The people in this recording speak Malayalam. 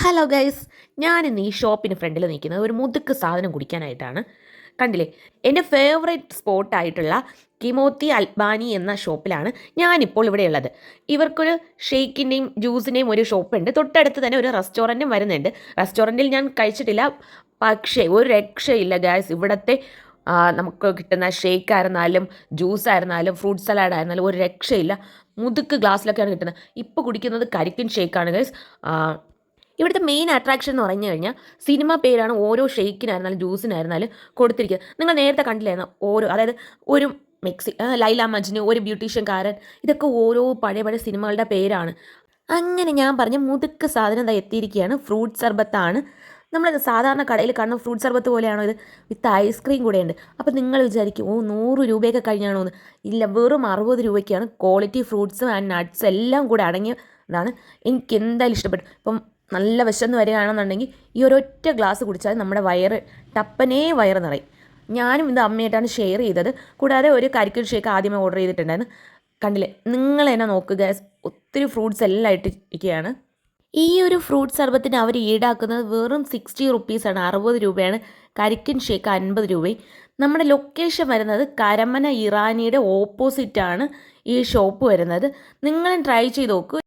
ഹലോ ഗൈസ് ഞാൻ ഇന്ന് ഈ ഷോപ്പിന് ഫ്രണ്ടിൽ നിൽക്കുന്നത് ഒരു മുതുക്ക് സാധനം കുടിക്കാനായിട്ടാണ്. കണ്ടില്ലേ? എന്റെ ഫേവറേറ്റ് സ്പോട്ടായിട്ടുള്ള കിമോത്തി അൽബാനി എന്ന ഷോപ്പിലാണ് ഞാനിപ്പോൾ ഇവിടെ ഉള്ളത്. ഇവർക്കൊരു ഷെയ്ക്കിന്റെയും ജ്യൂസിന്റെയും ഒരു ഷോപ്പുണ്ട്. തൊട്ടടുത്ത് തന്നെ ഒരു റെസ്റ്റോറന്റും വരുന്നുണ്ട്. റെസ്റ്റോറന്റിൽ ഞാൻ കഴിച്ചിട്ടില്ല. പക്ഷേ ഒരു രക്ഷയില്ല ഗൈസ് ഇവിടുത്തെ നമുക്ക് കിട്ടുന്ന ഷേക്ക് ആയിരുന്നാലും ജ്യൂസ് ആയിരുന്നാലും ഫ്രൂട്ട് സലാഡ് ആയിരുന്നാലും ഒരു രക്ഷയില്ല. മുതുക്ക് ഗ്ലാസ്സിലൊക്കെയാണ് കിട്ടുന്നത്. ഇപ്പോൾ കുടിക്കുന്നത് കരിക്കൻ ഷേക്കാണ് ഗൈസ് ഇവിടുത്തെ മെയിൻ അട്രാക്ഷൻ എന്ന് പറഞ്ഞു കഴിഞ്ഞാൽ സിനിമ പേരാണ് ഓരോ ഷെയ്ക്കിനായിരുന്നാലും ജ്യൂസിനായിരുന്നാലും കൊടുത്തിരിക്കുന്നത്. നിങ്ങൾ നേരത്തെ കണ്ടില്ലായിരുന്നു? ഓരോ അതായത് ഒരു മെക്സി ലൈല മജ്നു ഒരു ബ്യൂട്ടീഷ്യൻകാരൻ ഇതൊക്കെ ഓരോ പഴയ പഴയ സിനിമകളുടെ പേരാണ്. അങ്ങനെ ഞാൻ പറഞ്ഞ മുതുക്ക് സാധനം എന്താ എത്തിയിരിക്കുകയാണ്. ഫ്രൂട്ട് സർബത്താണ്. നമ്മൾ സാധാരണ കടയിൽ കാണുന്ന ഫ്രൂട്ട് സർബത്ത് പോലെയാണോ ഇത്? വിത്ത് ഐസ്ക്രീം കൂടെ ഉണ്ട് അപ്പോൾ നിങ്ങൾ വിചാരിക്കും ഓ നൂറ് രൂപയൊക്കെ കഴിഞ്ഞാണോ എന്ന്. ഇല്ല വെറും അറുപത് രൂപയ്ക്കാണ് ക്വാളിറ്റി ഫ്രൂട്ട്സും ആൻഡ് നട്ട്സ് എല്ലാം കൂടെ അടങ്ങിയതാണ്. എനിക്ക് എന്തായാലും ഇഷ്ടപ്പെട്ടു. ഇപ്പം നല്ല വിശന്ന് വരികയാണെന്നുണ്ടെങ്കിൽ ഈ ഒരൊറ്റ ഗ്ലാസ് കുടിച്ചാൽ നമ്മുടെ വയറ് ടപ്പനേ വയറ് നിറയും. ഞാനും ഇത് അമ്മയായിട്ടാണ് ഷെയർ ചെയ്തത്. കൂടാതെ ഒരു കരിക്കൽ ഷേക്ക് ആദ്യമേ ഓർഡർ ചെയ്തിട്ടുണ്ടായിരുന്നു. കണ്ടില്ലേ? നിങ്ങൾ തന്നെ നോക്കുക ഒത്തിരി ഫ്രൂട്ട്സ് എല്ലാം ഇട്ടിരിക്കുകയാണ്. ഈ ഒരു ഫ്രൂട്ട് സർബത്തിന് അവർ ഈടാക്കുന്നത് വെറും സിക്സ്റ്റി റുപ്പീസാണ് അറുപത് രൂപയാണ്. കരിക്കൻ ഷേക്ക് അൻപത് രൂപയും. നമ്മുടെ ലൊക്കേഷൻ വരുന്നത് കരമന ഇറാനിയുടെ ഓപ്പോസിറ്റാണ് ഈ ഷോപ്പ് വരുന്നത്. നിങ്ങളും ട്രൈ ചെയ്ത് നോക്കൂ.